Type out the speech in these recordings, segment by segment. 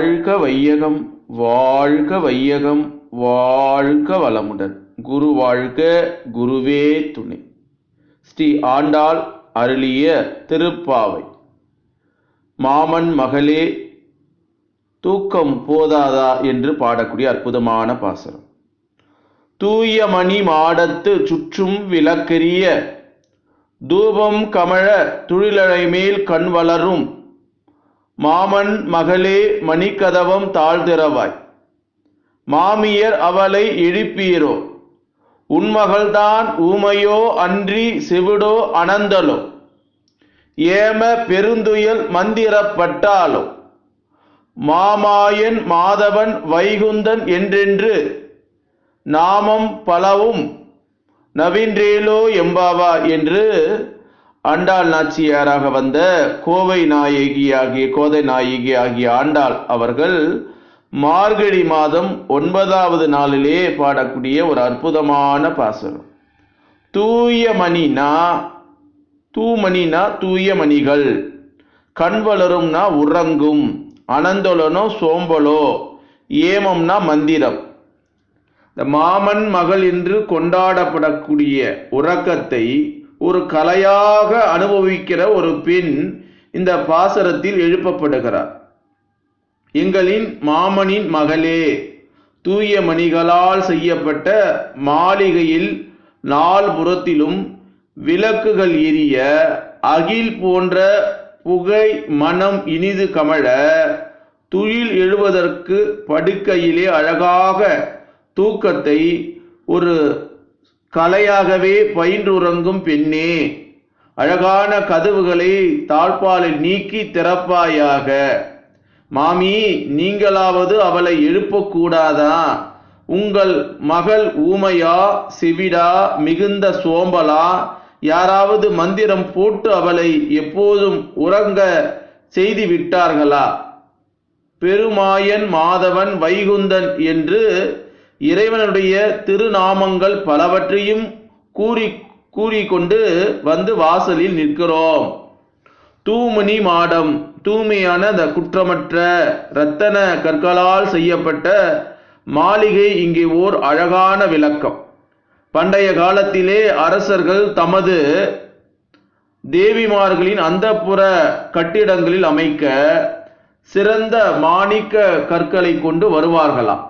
வாழ்க வையகம் வாழ்க வையகம் வாழ்க வளமுடன். குரு வாழ்க குருவே துணை. ஸ்ரீ ஆண்டாள் அருளிய திருப்பாவை. மாமன் மகளே தூக்கம் போதாதா என்று பாடக்கூடிய அற்புதமான பாசனம் தூய மணி மாடத்து சுற்றும் விளக்கெரிய தூபம் கமழ துழிலழை மேல் கண் வளரும் மாமன் மகளே மணிக்கதவம் தாழ்திறவாய். மாமியர் அவளை இழிப்பீரோ? உன்மகள்தான் ஊமையோ அன்றி செவிடோ அனந்தலோ ஏம பெருந்துயல் மந்திரப்பட்டாலோ? மாமாயன் மாதவன் வைகுந்தன் என்றென்று நாமம் பலவும் நவீன்றேலோ எம்பாவா என்று ஆண்டாள் நாச்சியாராக வந்த கோவை நாயகி ஆகிய கோதை நாயகி ஆகிய ஆண்டாள் அவர்கள் மார்கழி மாதம் ஒன்பதாவது நாளிலே பாடக்கூடிய ஒரு அற்புதமான பாசனம் தூய மணினா தூமணினா தூய மணிகள் கண் வளரும்னா உறங்கும் அனந்தொலனோ சோம்பலோ ஏமம்னா மந்திரம். இந்த மாமன் மகள் என்று கொண்டாடப்படக்கூடிய உறக்கத்தை ஒரு கலையாக அனுபவிக்கிற ஒரு பெண் இந்த பாசரத்தில் எழுப்பப்படுகிறார். எங்களின் மாமனின் மகளே தூய மணிகளால் செய்யப்பட்ட மாளிகையில் நால்புறத்திலும் விளக்குகள் எரிய அகில் போன்ற புகை மனம் இனிது கமழ துயில் எழுவதற்கு படுக்கையிலே அழகாக தூக்கத்தை ஒரு கலையாகவே பயின்றுறங்கும் பெண்ணே அழகான கதவுகளை தாழ்பாலில் நீக்கி திறப்பாயாக. மாமி நீங்களாவது அவளை எழுப்பக்கூடாதா? உங்கள் மகள் ஊமையா செவிடா மிகுந்த சோம்பலா? யாராவது மந்திரம் போட்டு அவளை எப்போதும் உறங்க செய்து விட்டார்களா பெருமாயன் மாதவன் வைகுந்தன் என்று இறைவனுடைய திருநாமங்கள் பலவற்றையும் கூறி கூறிக்கொண்டு வந்து வாசலில் நிற்கிறோம். தூமணி மாடம் தூய்மையான அந்த குற்றமற்ற இரத்தன கற்களால் செய்யப்பட்ட மாளிகை இங்கே ஓர் அழகான விளக்கம். பண்டைய காலத்திலே அரசர்கள் தமது தேவிமார்களின் அந்தப்புற கட்டிடங்களில் அமைக்க சிறந்த மாணிக்க கற்களை கொண்டு வருவார்களாம்.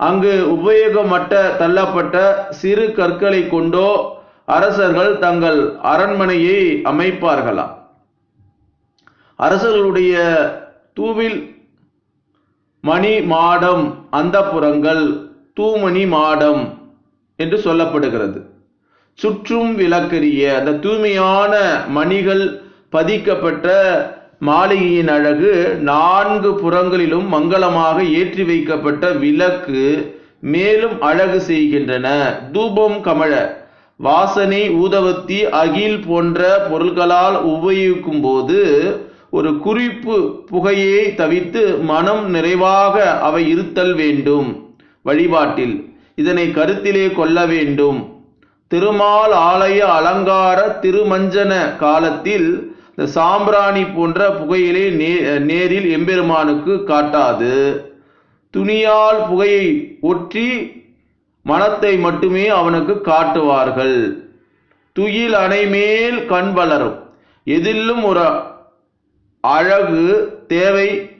அங்கு உபயோகமற்ற தள்ளப்பட்ட சிறு கற்களை கொண்டோ அரசர்கள் தங்கள் அரண்மனையை அமைப்பார்களாம் அரசர்களுடைய தூவில் மணி மாடம் அந்தப்புறங்கள் தூமணி மாடம் என்று சொல்லப்படுகிறது. சுற்றும் விளக்கரிய அந்த தூய்மையான மணிகள் பதிக்கப்பட்ட மாளிகையின் அழகு நான்கு புறங்களிலும் மங்களமாக ஏற்றி வைக்கப்பட்ட விளக்கு மேலும் அழகு செய்கின்றன. தூபம் கமழ. வாசனை ஊதவத்தி அகில் போன்ற பொருள்களால் உபயோகிக்கும் போது ஒரு குறிப்பு புகையை தவித்து மனம் நிறைவாக அவை இருத்தல் வேண்டும். வழிபாட்டில். இதனை கருத்திலே கொள்ள வேண்டும். திருமால் ஆலய அலங்கார திருமஞ்சன காலத்தில் இந்த சாம்பிராணி போன்ற புகையிலே நே நேரில் எம்பெருமானுக்கு காட்டாது. துணியால் புகையை ஒற்றி மனத்தை மட்டுமே அவனுக்கு காட்டுவார்கள். துயில் அணைமேல் கண் வளரும். எதிலும் ஒரு அழகு தேவை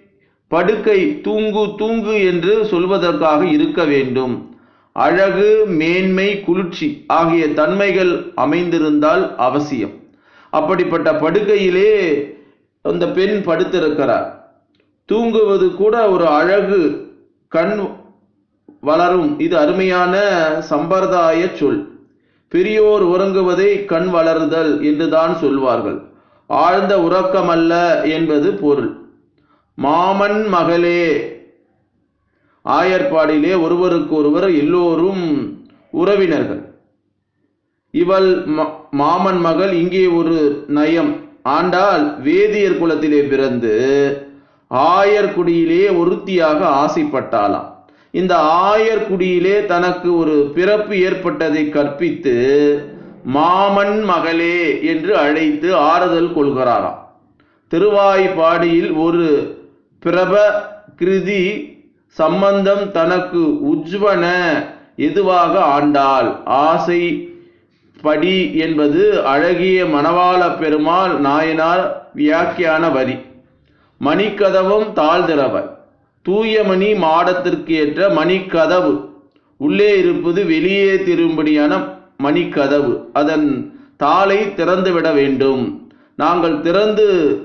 படுக்கை தூங்கு தூங்கு என்று சொல்வதற்காக இருக்க வேண்டும். அழகு மேன்மை குளிர்ச்சி ஆகிய தன்மைகள் அமைந்திருந்தால் அவசியம். அப்படிப்பட்ட படுக்கையிலே அந்த பெண் படுத்திருக்கிறார். தூங்குவது கூட ஒரு அழகு கண் வளரும். இது அருமையான சம்பிரதாய சொல். பெரியோர் உறங்குவதை கண் வளருதல் என்றுதான் சொல்வார்கள். ஆழ்ந்த உறக்கமல்ல என்பது பொருள். மாமன் மகளே ஆயர்பாடிலே ஒருவருக்கு ஒருவர் எல்லோரும் உறவினர்கள். இவள் மாமன் மகள் இங்கே ஒரு நயம். ஆண்டால் வேதியர் குலத்திலே பிறந்து ஆயர்குடியிலே ஒருத்தியாக ஆசைப்பட்டாளாம். இந்த ஆயர்குடியிலே தனக்கு ஒரு பிறப்பு ஏற்பட்டதை கற்பித்து மாமன் மகளே என்று அழைத்து ஆறுதல் கொள்கிறாராம். திருவாய்ப்பாடியில் ஒரு பிரப கிருதி சம்பந்தம் தனக்கு உஜ்வன எதுவாக ஆண்டாள்? ஆசை படி என்பது அழகிய மணவாள பெருமாள் நாயனார் வியாக்கியான வரி. மணிக்கதவும் தாழ்திறவர் தூயமணி மாடத்திற்கு ஏற்ற மணிக்கதவு. உள்ளே இருப்பது வெளியே திரும்படியான மணிக்கதவு. அதன் தாளை திறந்துவிட வேண்டும். நாங்கள் திறந்து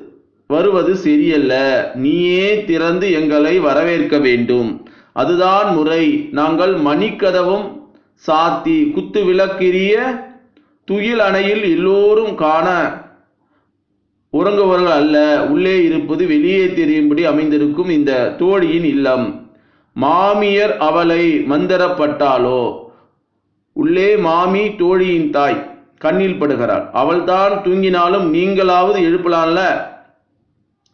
வருவது சரியல்ல. நீயே திறந்து எங்களை வரவேற்க வேண்டும். அதுதான் முறை. நாங்கள் மணிக்கதவும் சாத்தி குத்து விளக்கிரிய துயில் அணையில் எல்லோரும் காண உறங்குவர்கள் அல்ல. உள்ளே இருப்பது வெளியே தெரியும்படி அமைந்திருக்கும் இந்த தோழியின் இல்லம். மாமியர் அவளை மந்தரப்பட்டாளோ? உள்ளே மாமி தோழியின் தாய் கண்ணில் படுகிறாள். அவள்தான் தூங்கினாலும் நீங்களாவது எழுப்பலாம்ல?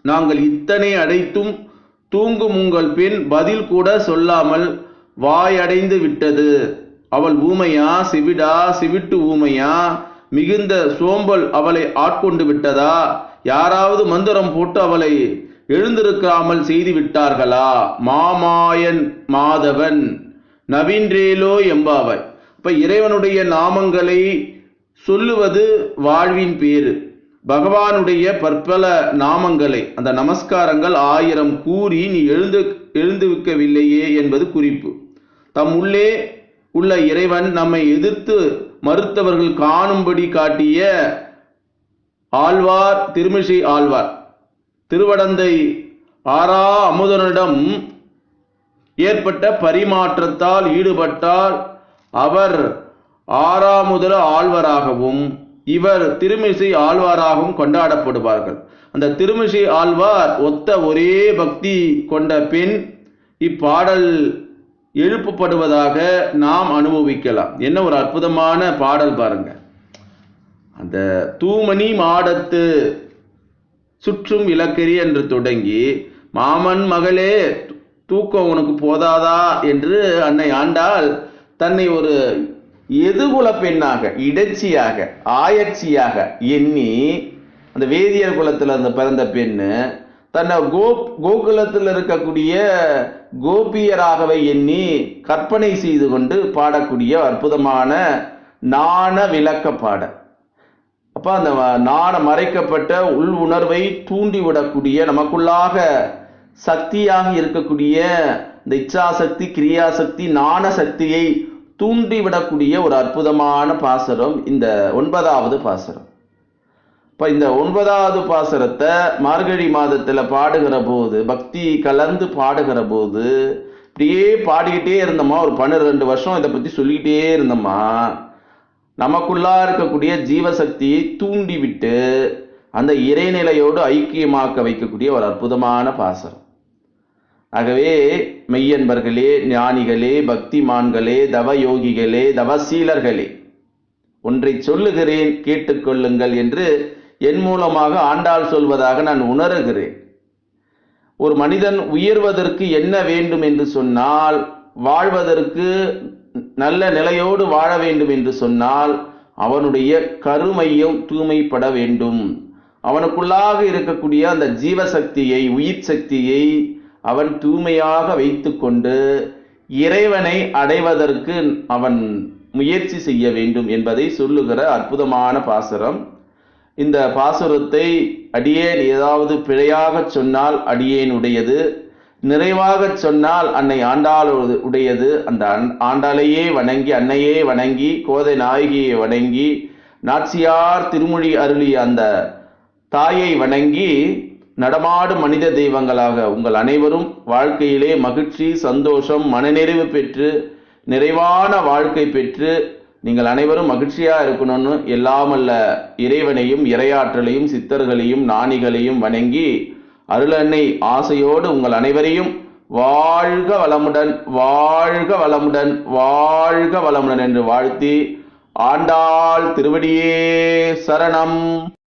நாங்கள் இத்தனை அடைத்தும் தூங்கும் உங்கள் பெண் பதில் கூட சொல்லாமல் வாயடைந்து விட்டது. அவள் ஊமையா? சிவிடா? சிவிட்டு ஊமையா? மிகுந்த சோம்பல் அவளை ஆட்கொண்டு விட்டதா? யாராவது மந்திரம் போட்டு அவளை எழுந்திருக்காமல் செய்து விட்டார்களா? மாமாயன் மாதவன். நவீன்றேலோ என்பாவை இப்ப இறைவனுடைய நாமங்களை சொல்லுவது வாழ்வின் பேரு பகவானுடைய பற்பல நாமங்களை அந்த நமஸ்காரங்கள் ஆயிரம் கூறி நீ எழுந்து எழுந்துவிக்கவில்லையே என்பது குறிப்பு. தம் உள்ளே உள்ள இறைவன் நம்மை எதிர்த்து மறுத்தவர்கள் காணும்படி காட்டிய ஆழ்வார் திருமிசை ஆழ்வார். திருவடந்தை ஆறா அமுதனிடம் ஏற்பட்ட பரிமாற்றத்தால் ஈடுபட்டால் அவர் ஆறாமுதல ஆழ்வராகவும் இவர் திருமிசை ஆழ்வாராகவும் கொண்டாடப்படுவார்கள். அந்த திருமிசை ஆழ்வார் ஒத்த ஒரே பக்தி கொண்ட பெண் இப்பாடல் எழுப்பப்படுவதாக நாம் அனுபவிக்கலாம். என்ன ஒரு அற்புதமான பாடல் பாருங்க. அந்த தூமணி மாடத்து சுற்றும் இலக்கரி என்று தொடங்கி மாமன் மகளே தூக்கம் உனக்கு போதாதா என்று அன்னை ஆண்டாள் தன்னை ஒரு எதுகுல பெண்ணாக இடைச்சியாக ஆயர்ச்சியாக எண்ணி அந்த வேதியர் குலத்தில் அந்த பிறந்த பெண்ணு தன்னை கோ கோகுலத்தில் இருக்கக்கூடிய கோபியராகவே எண்ணி கற்பனை செய்து கொண்டு பாடக்கூடிய அற்புதமான நாண விளக்க பாட அப்போ அந்த நாண மறைக்கப்பட்ட உள் உணர்வை தூண்டிவிடக்கூடிய நமக்குள்ளாக சக்தியாக இருக்கக்கூடிய இந்த இச்சாசக்தி கிரியாசக்தி நாண சக்தியை தூண்டிவிடக்கூடிய ஒரு அற்புதமான பாசரம் இந்த ஒன்பதாவது பாசரம். இப்போ இந்த ஒன்பதாவது பாசரத்தை மார்கழி மாதத்தில் பாடுகிற போது பக்தி கலந்து பாடுகிற போது இப்படியே பாடிக்கிட்டே இருந்தோமா? ஒரு பன்னிரெண்டு வருஷம் இதை பற்றி சொல்லிக்கிட்டே இருந்தோமா? நமக்குள்ளா இருக்கக்கூடிய ஜீவசக்தியை தூண்டிவிட்டு அந்த இறைநிலையோடு ஐக்கியமாக்க வைக்கக்கூடிய ஒரு அற்புதமான பாசரம். ஆகவே மெய்யன்பர்களே ஞானிகளே பக்திமான்களே தவ யோகிகளே தவசீலர்களே ஒன்றை சொல்லுகிறேன் கேட்டுக்கொள்ளுங்கள் என்று என் மூலமாக ஆண்டாள் சொல்வதாக நான் உணர்கிறேன். ஒரு மனிதன் உயர்வதற்கு என்ன வேண்டும் என்று சொன்னால் வாழ்வதற்கு நல்ல நிலையோடு வாழ வேண்டும் என்று சொன்னால் அவனுடைய கருமையும் தூய்மைப்பட வேண்டும். அவனுக்குள்ளாக இருக்கக்கூடிய அந்த ஜீவசக்தியை உயிர் சக்தியை அவன் தூய்மையாக வைத்துக்கொண்டு இறைவனை அடைவதற்கு அவன் முயற்சி செய்ய வேண்டும் என்பதை சொல்லுகிற அற்புதமான பாசரம். இந்த பாசுரத்தை அடியேன் ஏதாவது பிழையாக சொன்னால் அடியேனுடையது நிறைவாக சொன்னால் அன்னை ஆண்டாள் உடையது. அந்த ஆண்டாளையே வணங்கி அன்னையே வணங்கி கோதை நாயகியை வணங்கி நாச்சியார் திருமொழி அருளிய அந்த தாயை வணங்கி நடமாடு மனித தெய்வங்களாக உங்கள் அனைவரும் வாழ்க்கையிலே மகிழ்ச்சி சந்தோஷம் மனநிறைவு பெற்று நிறைவான வாழ்க்கை பெற்று நீங்கள் அனைவரும் மகிழ்ச்சியாக இருக்கணும்னு எல்லாமல்ல இறைவனையும் இறையாற்றலையும் சித்தர்களையும் நாணிகளையும் வணங்கி அருளன்னை ஆசையோடு உங்கள் அனைவரையும் வாழ்க வளமுடன் வாழ்க வளமுடன் வாழ்க வளமுடன் என்று வாழ்த்தி ஆண்டாள் திருவடியே சரணம்.